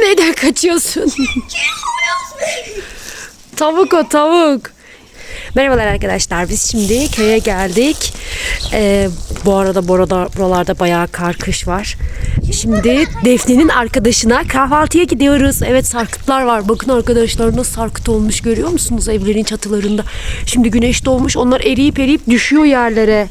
Neyden kaçıyorsun? tavuk o tavuk. Merhabalar arkadaşlar. Biz şimdi köye geldik. Ee, bu arada burada buralarda bayağı kar kış var. Şimdi Defne'nin arkadaşına kahvaltıya gidiyoruz. Evet sarkıtlar var. Bakın arkadaşlar nasıl sarkıt olmuş görüyor musunuz evlerin çatılarında. Şimdi güneş doğmuş. Onlar eriyip eriyip düşüyor yerlere.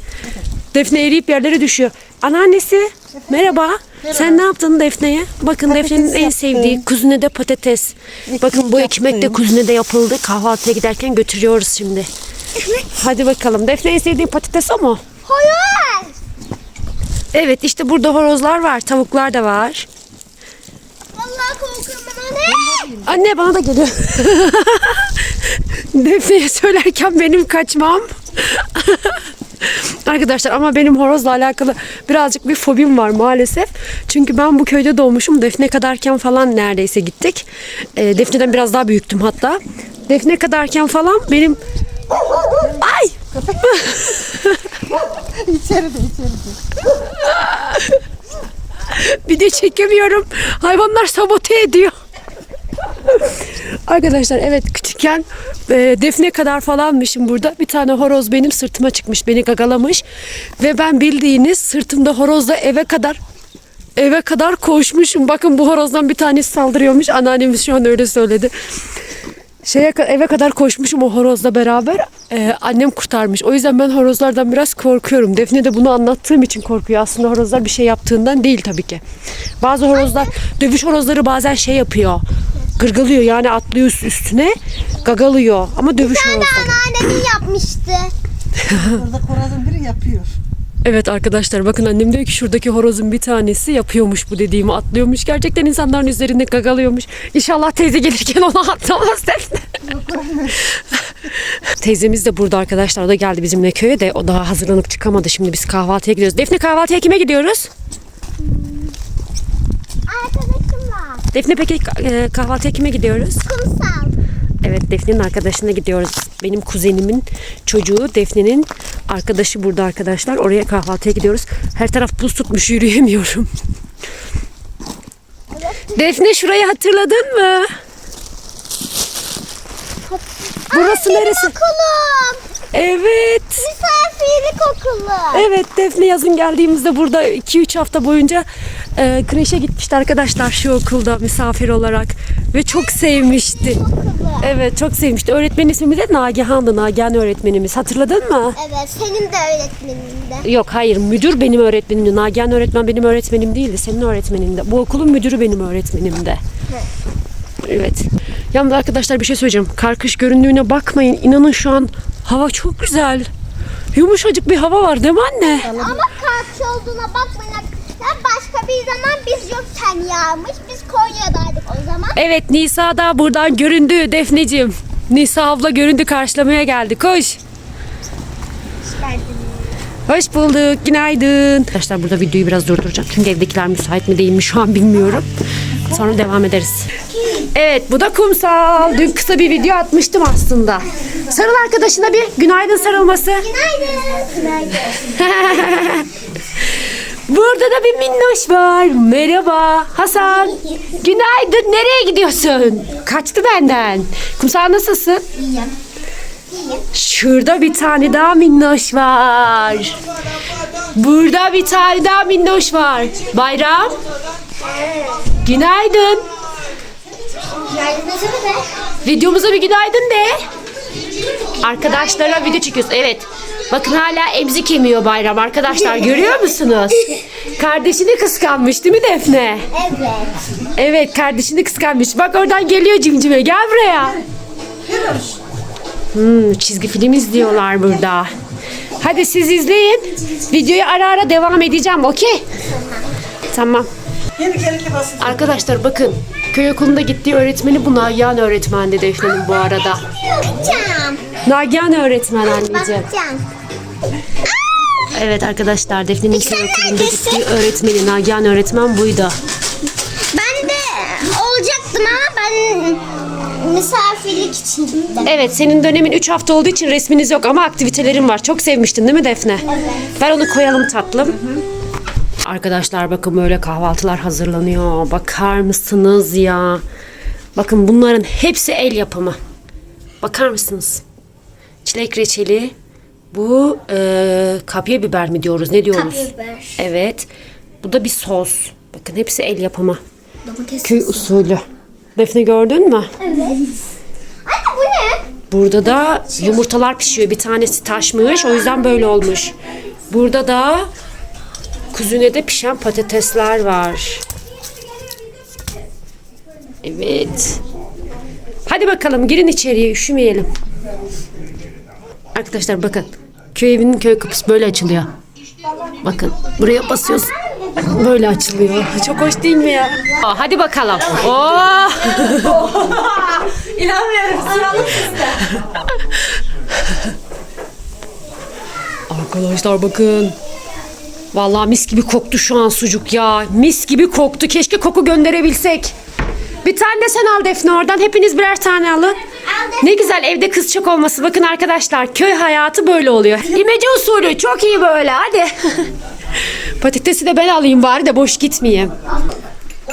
Defne eriyip yerlere düşüyor. Anneannesi merhaba. Sen ne yaptın Defne'ye? Bakın Patates Defne'nin en yaptım. sevdiği kuzine de patates. Bakın bu ekmek de yaptım. kuzine de yapıldı. Kahvaltıya giderken götürüyoruz şimdi. Hadi bakalım. Defne en sevdiğin patates o mu? Hayır. Evet işte burada horozlar var. Tavuklar da var. Vallahi korkuyorum anne. Anne bana da geliyor. Defne'ye söylerken benim kaçmam. Arkadaşlar ama benim horozla alakalı birazcık bir fobim var maalesef. Çünkü ben bu köyde doğmuşum. Defne kadarken falan neredeyse gittik. Ee, Defne'den biraz daha büyüktüm hatta. Defne kadarken falan benim... Ay! İçeride içeride. Bir de çekemiyorum. Hayvanlar sabote ediyor. Arkadaşlar evet küçükken e, defne kadar falanmışım burada. Bir tane horoz benim sırtıma çıkmış. Beni gagalamış. Ve ben bildiğiniz sırtımda horozla eve kadar eve kadar koşmuşum. Bakın bu horozdan bir tanesi saldırıyormuş. Anneannemiz şu an öyle söyledi. Şeye eve kadar koşmuşum o horozla beraber. Ee, annem kurtarmış. O yüzden ben horozlardan biraz korkuyorum. Defne de bunu anlattığım için korkuyor. Aslında horozlar bir şey yaptığından değil tabii ki. Bazı horozlar, dövüş horozları bazen şey yapıyor. Gırgılıyor yani atlıyor üst- üstüne gagalıyor. Ama dövüş horozları. Anneannemin yapmıştı. Orada korazın biri yapıyor. Evet arkadaşlar bakın annem diyor ki şuradaki horozun bir tanesi yapıyormuş bu dediğimi atlıyormuş. Gerçekten insanların üzerinde gagalıyormuş. İnşallah teyze gelirken onu atlamaz Defne. Teyzemiz de burada arkadaşlar. O da geldi bizimle köye de o daha hazırlanıp çıkamadı. Şimdi biz kahvaltıya gidiyoruz. Defne kahvaltıya kime gidiyoruz? Arkadaşımla. Defne peki e, kahvaltıya kime gidiyoruz? Kumsal. Evet Defne'nin arkadaşına gidiyoruz. Benim kuzenimin çocuğu Defne'nin arkadaşı burada arkadaşlar. Oraya kahvaltıya gidiyoruz. Her taraf buz tutmuş yürüyemiyorum. Defne şurayı hatırladın mı? Burası neresi? Okulum. Evet. Misafirlik okulu. Evet Defne yazın geldiğimizde burada 2-3 hafta boyunca e, kreşe gitmişti arkadaşlar şu okulda misafir olarak. Ve çok sevmişti. Okulu. Evet çok sevmişti. Öğretmenin ismi de Nagihan'dı. Nagihan öğretmenimiz. Hatırladın mı? Evet senin de öğretmenin de. Yok hayır müdür benim öğretmenimdi. Nagihan öğretmen benim öğretmenim değildi. Senin öğretmeninde. Bu okulun müdürü benim öğretmenimdi. Evet. Yalnız arkadaşlar bir şey söyleyeceğim. Karkış göründüğüne bakmayın. İnanın şu an hava çok güzel. Yumuşacık bir hava var değil mi anne? Ama karşı olduğuna bakmayın. Ya başka bir zaman biz yokken yağmış. Biz Konya'daydık o zaman. Evet Nisa da buradan göründü Defneciğim. Nisa abla göründü karşılamaya geldi. Koş. Hoş bulduk. Günaydın. Arkadaşlar burada videoyu biraz durduracağım. Çünkü evdekiler müsait mi değil mi şu an bilmiyorum. Sonra devam ederiz. Evet bu da kumsal. Dün kısa bir video atmıştım aslında. Sarıl arkadaşına bir günaydın sarılması. Günaydın. Günaydın. Burada da bir minnoş var. Merhaba Hasan. Günaydın. Nereye gidiyorsun? Kaçtı benden. Kumsal nasılsın? İyiyim. Şurada bir tane daha minnoş var. Burada bir tane daha minnoş var. Bayram. Günaydın. Videomuza bir günaydın de. Arkadaşlara video çekiyoruz. Evet. Bakın hala emzik yemiyor Bayram arkadaşlar. Görüyor musunuz? Kardeşini kıskanmış değil mi Defne? Evet. Evet kardeşini kıskanmış. Bak oradan geliyor cimcime. Gel buraya. Hmm, çizgi film izliyorlar burada. Hadi siz izleyin. Videoyu ara ara devam edeceğim. Okey? Tamam. Arkadaşlar bakın. Köy okulunda gittiği öğretmeni bu Nagihan öğretmendi Defne'nin bu arada. Bakacağım. Nagihan öğretmen anneciğim. Bakacağım. Evet arkadaşlar Defne'nin köy okulunda gittiği öğretmeni Nagihan öğretmen buydu. Ben de olacaktım ama ben misafirlik için gittim. Evet senin dönemin 3 hafta olduğu için resminiz yok ama aktivitelerin var. Çok sevmiştin değil mi Defne? Ver onu koyalım tatlım. Arkadaşlar bakın böyle kahvaltılar hazırlanıyor. Bakar mısınız ya? Bakın bunların hepsi el yapımı. Bakar mısınız? Çilek reçeli. Bu e, kapya biber mi diyoruz? Ne diyoruz? Kapya biber. Evet. Bu da bir sos. Bakın hepsi el yapımı. Domates. Köy usulü. Defne gördün mü? Evet. Anne bu ne? Burada da yumurtalar pişiyor. Bir tanesi taşmış. O yüzden böyle olmuş. Burada da kuzunede pişen patatesler var. Evet. Hadi bakalım girin içeriye üşümeyelim. Arkadaşlar bakın. Köy evinin köy kapısı böyle açılıyor. Bakın buraya basıyoruz. Böyle açılıyor. Çok hoş değil mi ya? Aa, hadi bakalım. Oh! İnanmıyorum. Sıralım sizde. Arkadaşlar bakın. Vallahi mis gibi koktu şu an sucuk ya. Mis gibi koktu. Keşke koku gönderebilsek. Bir tane de sen al Defne oradan. Hepiniz birer tane alın. Ne güzel evde kız çok olması. Bakın arkadaşlar köy hayatı böyle oluyor. İmece usulü çok iyi böyle hadi. Patatesi de ben alayım bari de boş gitmeyeyim.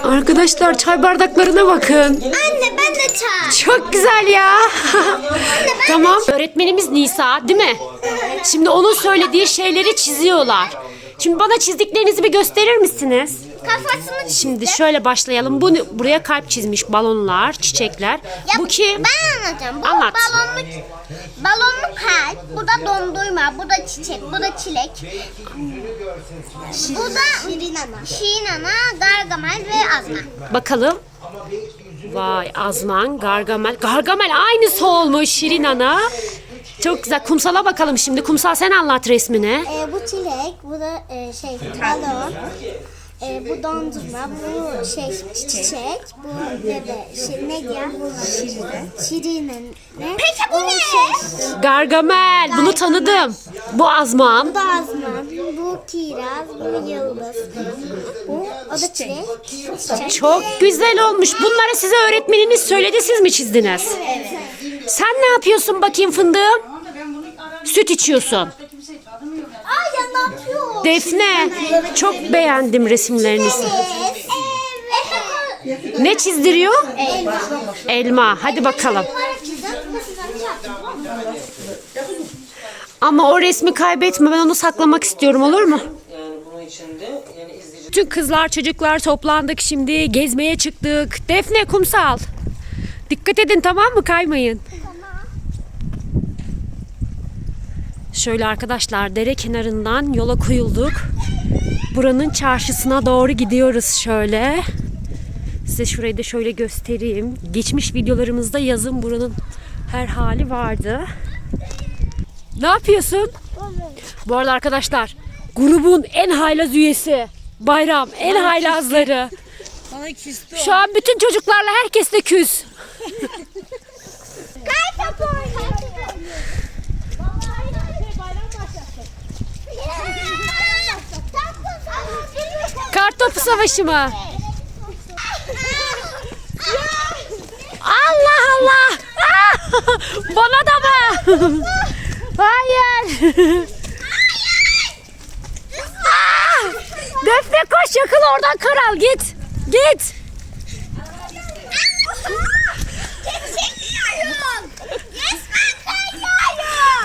Arkadaşlar çay bardaklarına bakın. Anne ben de çay. Çok güzel ya. tamam. Öğretmenimiz Nisa değil mi? Şimdi onun söylediği şeyleri çiziyorlar. Şimdi bana çizdiklerinizi bir gösterir misiniz? Kafasını çizdi. Şimdi şöyle başlayalım. Bu buraya kalp çizmiş balonlar, çiçekler. Ya Bu kim? Ben anlatacağım. Bu Anlat. balonlu, balonlu kalp, bu da dondurma, bu da çiçek, bu da çilek. Bu da Şirin ana. Şirin ana, Gargamel ve Azma. Bakalım. Vay Azman, Gargamel. Gargamel aynısı olmuş Şirin Ana. Çok güzel. Kumsal'a bakalım şimdi. Kumsal sen anlat resmini. Ee, bu çilek, bu da e, şey balon. Ee, bu dondurma, bu şey çiçek, bu bebe, şey, ne diyor? Şirine. Şirine. Ne? Peki bu ne? Gargamel. Bunu tanıdım. Bu Azman. Bu da azman, bu kiraz, bu yıldız. Bu, o da çilek. Çiçek. Çok güzel olmuş. Bunları size öğretmeniniz söyledi. Siz mi çizdiniz? Sen ne yapıyorsun bakayım fındığım? Süt içiyorsun. Ay ya ne yapıyor? Defne, çok beğendim resimlerinizi. Ne çizdiriyor? Elma. Hadi bakalım. Ama o resmi kaybetme. Ben onu saklamak istiyorum olur mu? Yani bunun içinde yani izleyici Bütün kızlar çocuklar toplandık şimdi. Gezmeye çıktık. Defne kumsal. Dikkat edin tamam mı? Kaymayın. Şöyle arkadaşlar dere kenarından yola koyulduk. Buranın çarşısına doğru gidiyoruz şöyle. Size şurayı da şöyle göstereyim. Geçmiş videolarımızda yazın buranın her hali vardı. Ne yapıyorsun? Bu arada arkadaşlar grubun en haylaz üyesi Bayram en haylazları. Bana küstü. Şu an bütün çocuklarla herkes de küs. Kartopu savaşı mı? Allah Allah! Ah! Bana da mı? Hayır! Ah! Defne koş yakın oradan karal git. Git.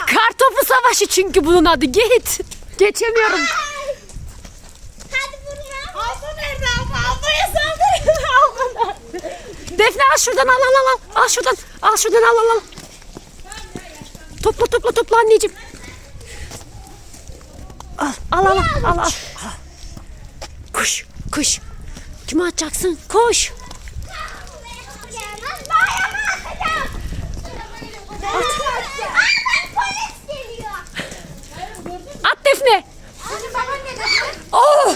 Kartopu savaşı çünkü bunun adı. Git. Geçemiyorum. Hadi buraya. Abla nerede abla? Ablaya saldırın. Abla Defne al şuradan al al al. al. Şuradan. Al şuradan al al al. Topla topla topla anneciğim. Al al al al al. al. Koş koş. Kime atacaksın? Koş. polis geliyor. At Defne. Anne baba ne dedi? Oh!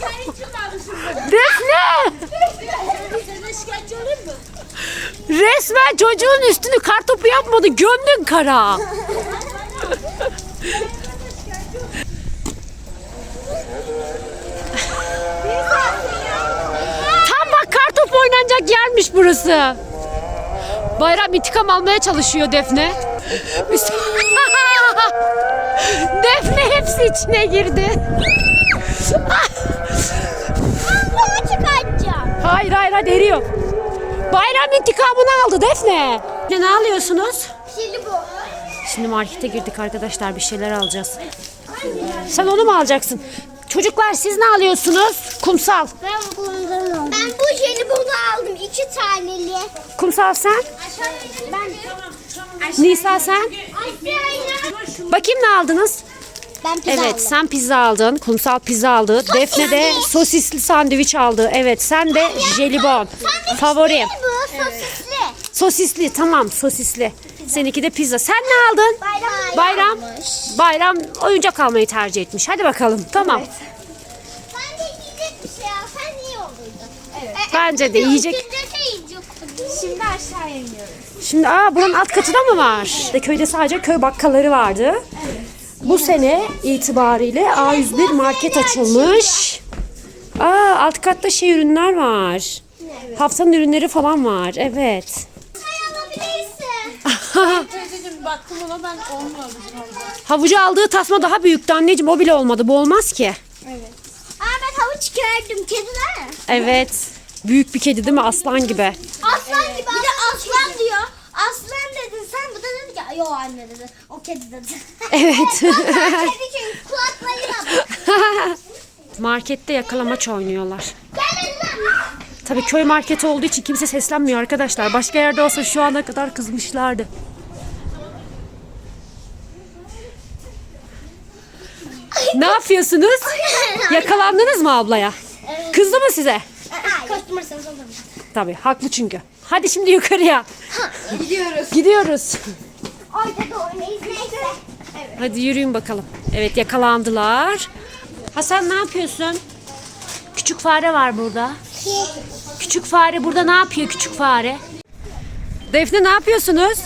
Ben için almışım. Defne! Sana şikayetçi olayım mı? Resmen çocuğun üstünü kartopu yapmadı. Gömdün kara. Tam bak kartopu oynanacak yermiş burası. Bayram intikam almaya çalışıyor Defne. Defne hepsi içine girdi. Hayır hayır hadi eriyor. Bayram intikamını aldı Defne. Ne, ne alıyorsunuz? Şimdi bu. Şimdi markete girdik arkadaşlar bir şeyler alacağız. Sen onu mu alacaksın? Çocuklar siz ne alıyorsunuz? Kumsal. Ben bundan aldım. Ben bu jelibonu aldım. iki taneli. Kumsal sen? Ben Nisa sen? Bakayım ne aldınız? Ben pizza Evet aldım. sen pizza aldın. Kumsal pizza aldı. Defne de sosisli sandviç aldı. Evet sen de jelibon. Favorim. Bu sosisli. Sosisli tamam sosisli. Seninki de pizza. Sen ne aldın? Bayram. Bayram. Bayram oyuncak almayı tercih etmiş. Hadi bakalım. Tamam. Sen de yiyecek bir şey al. Sen iyi olurdun. Evet. Bence de yiyecek. Şimdi aşağıya iniyoruz. Şimdi aa buranın alt katı da mı var? İşte köyde sadece köy bakkalları vardı. Bu sene itibariyle A101 market açılmış. Aa alt katta şey ürünler var. Haftanın ürünleri falan var. Evet. Teyzeciğim baktım ona ben olmuyor bizim orada. Havucu aldığı tasma daha büyüktü anneciğim. O bile olmadı. Bu olmaz ki. Aa ben havuç gördüm. Kediler? Evet. Büyük bir kedi değil mi? Aslan gibi. Aslan gibi. Bir de aslan diyor. Aslan dedin sen bu da dedi ki yo anne dedi. O kedi dedi. Evet. kedi çünkü kulaklarıyla bak. Markette yakalamaç oynuyorlar. Tabii köy marketi olduğu için kimse seslenmiyor arkadaşlar. Başka yerde olsa şu ana kadar kızmışlardı. Ne yapıyorsunuz? Yakalandınız mı ablaya? Kızdı mı size? Olur mu? Tabii haklı çünkü. Hadi şimdi yukarıya. Gidiyoruz. Gidiyoruz. Orada da oynayız neyse. Evet. Hadi yürüyün bakalım. Evet yakalandılar. Hasan ne yapıyorsun? Küçük fare var burada. Küçük fare burada ne yapıyor küçük fare? Defne ne yapıyorsunuz?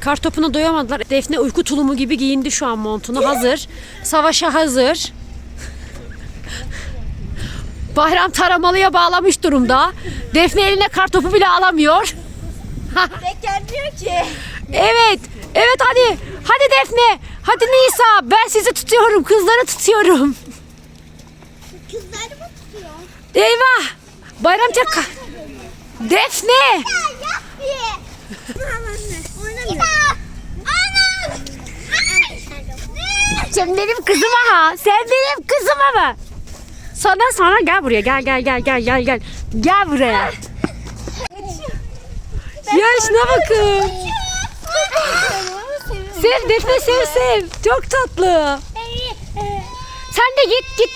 Kar topuna doyamadılar. Defne uyku tulumu gibi giyindi şu an montunu. Hazır. Savaşa hazır. Bayram taramalıya bağlamış durumda. Defne eline kar topu bile alamıyor. Bekler diyor ki. Evet. Evet hadi. Hadi Defne. Hadi Nisa. Ben sizi tutuyorum. Kızları tutuyorum. Kızları mı tutuyor? Eyvah. Bayram tek ka- Defne. Sen benim kızıma ha. Sen benim kızıma mı? Sana sana gel buraya. Gel gel gel gel gel gel. Gel buraya. Ya şuna bakın. Sev Defne sev sev. Çok tatlı. Sen de git git.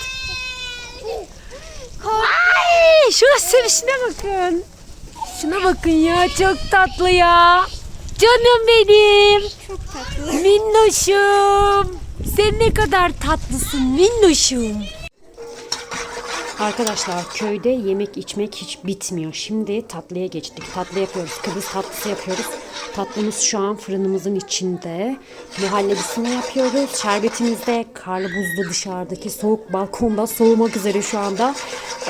Ay şuna sevişine bakın. Şuna bakın ya çok tatlı ya. Canım benim. Çok tatlı. Minnoşum. Sen ne kadar tatlısın minnoşum. Arkadaşlar köyde yemek içmek hiç bitmiyor. Şimdi tatlıya geçtik. Tatlı yapıyoruz. Kıbrıs tatlısı yapıyoruz. Tatlımız şu an fırınımızın içinde. Muhallebisini yapıyoruz. Şerbetimiz de karlı buzlu dışarıdaki soğuk balkonda soğumak üzere şu anda.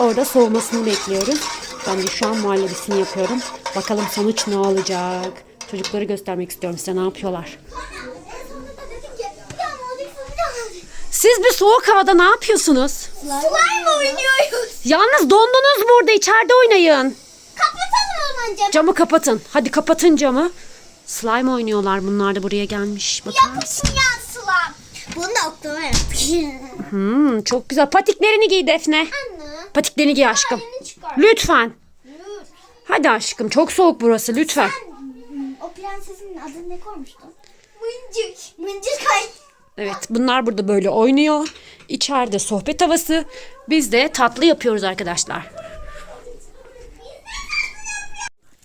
Orada soğumasını bekliyoruz. Ben de şu an muhallebisini yapıyorum. Bakalım sonuç ne olacak. Çocukları göstermek istiyorum size ne yapıyorlar. Siz bir soğuk havada ne yapıyorsunuz? Slime oynuyoruz. Yalnız dondunuz burada içeride oynayın. Kapatalım o zaman camı. Camı kapatın. Hadi kapatın camı. Slime oynuyorlar bunlar da buraya gelmiş. Bakar mısın? Yapışın ya slime. Bunu da oklama yapayım. Hmm, çok güzel. Patiklerini giy Defne. Anne. Patiklerini giy aşkım. Elini çıkar. Lütfen. Hadi aşkım çok soğuk burası lütfen. O prensesin adını ne koymuştun? Mıncık. Mıncık ay. Evet bunlar burada böyle oynuyor. İçeride sohbet havası. Biz de tatlı yapıyoruz arkadaşlar.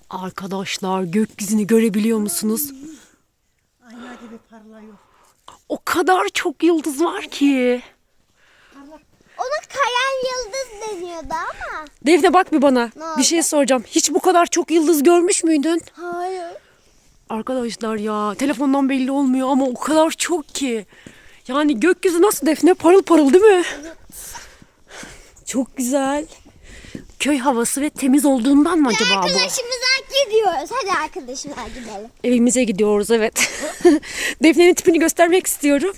Arkadaşlar gökyüzünü görebiliyor musunuz? O kadar çok yıldız var ki. Ona kayan yıldız deniyordu ama. Defne bak bir bana. Bir şey soracağım. Hiç bu kadar çok yıldız görmüş müydün? Hayır. Arkadaşlar ya telefondan belli olmuyor ama o kadar çok ki. Yani gökyüzü nasıl Defne? Parıl parıl değil mi? Çok güzel. Köy havası ve temiz olduğundan mı acaba bu? Arkadaşımıza gidiyoruz. Hadi arkadaşımıza gidelim. Evimize gidiyoruz evet. Defne'nin tipini göstermek istiyorum.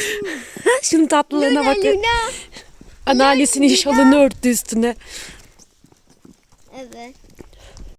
Şunun tatlılığına bakın. Anneannesinin şalını örttü üstüne. Evet.